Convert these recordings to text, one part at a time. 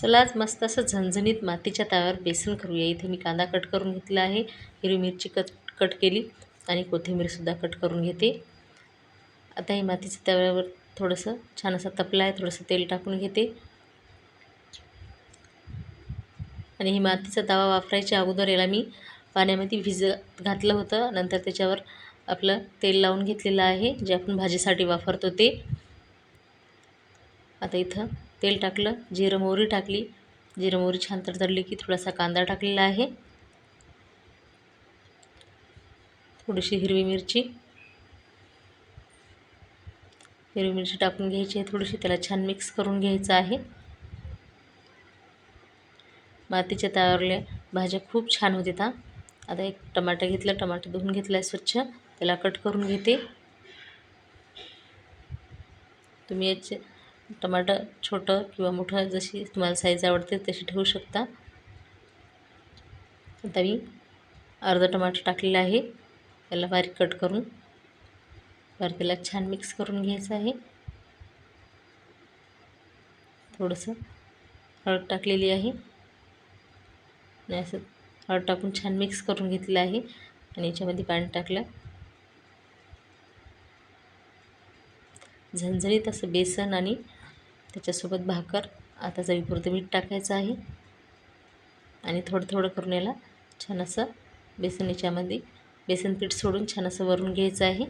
चला आज मस्त असं झणझणीत मातीच्या तव्यावर बेसन करूया. इथे मी कांदा कट करून घेतला आहे. हिरवी मिरची कट कट केली आणि कोथिंबीरसुद्धा कट करून घेते. आता ही मातीच्या तव्यावर थोडंसं छान असं तपलं आहे. थोडंसं तेल टाकून घेते. आणि ही मातीचा तवा वापरायच्या अगोदर याला मी पाण्यामध्ये भिज घातलं होतं. नंतर त्याच्यावर आपलं तेल लावून घेतलेलं आहे. जे आपण भाजीसाठी वापरतो ते. आता इथं तेल टाकलं जिरं मोहरी टाकली. जिरं मोहरी छान तडतडली की थोडासा कांदा टाकलेला आहे. थोडीशी हिरवी मिरची. हिरवी मिरची टाकून घ्यायची आहे थोडीशी त्याला छान मिक्स करून घ्यायचं आहे. मातीच्या तव्यावरल्या भाज्या खूप छान होते आता एक टमाटर घेतलं टमाटर धुवून घेतला आहे स्वच्छ. त्याला कट करून घेते. तुम्ही याचे टमाटर छोटं किंवा मोठं जशी तुम्हाला साईज आवडते तशी ठेवू शकता. आता मी अर्धा टमाटर टाकलेला आहे. त्याला बारीक कट करून त्याला छान मिक्स करून घ्यायचं आहे. थोडंसं हळद टाकलेली आहे. आणि असं हळद टाकून छान मिक्स करून घेतलेलं आहे. आणि याच्यामध्ये पाणी टाकलं. झणझणीत असं बेसन आणि त्याच्यासोबत भाकर. आता चवीपुरतं मीठ टाकायचं आहे. आणि थोडं थोडं करून याला छान असं बेसन याच्यामध्ये बेसन पीठ सोडून छान असं वरून घ्यायचं आहे.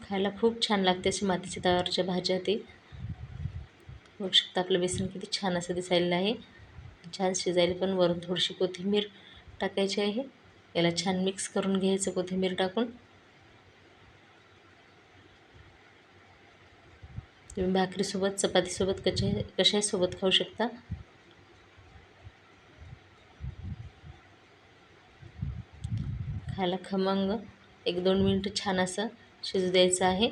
खायला खूप छान लागते अशी मातीच्या तव्यावरच्या भाज्या ते. बघू शकता आपलं बेसन किती छान असं दिसायला आहे. छान शिजायला पण वरून थोडीशी कोथिंबीर टाकायची आहे. याला छान मिक्स करून घ्यायचं कोथिंबीर टाकून. तुम्ही भाकरीसोबत चपातीसोबत कशा कशासोबत खाऊ शकता? खायला खमंग. एक दोन मिनटं छान असं शिजू द्यायचं आहे.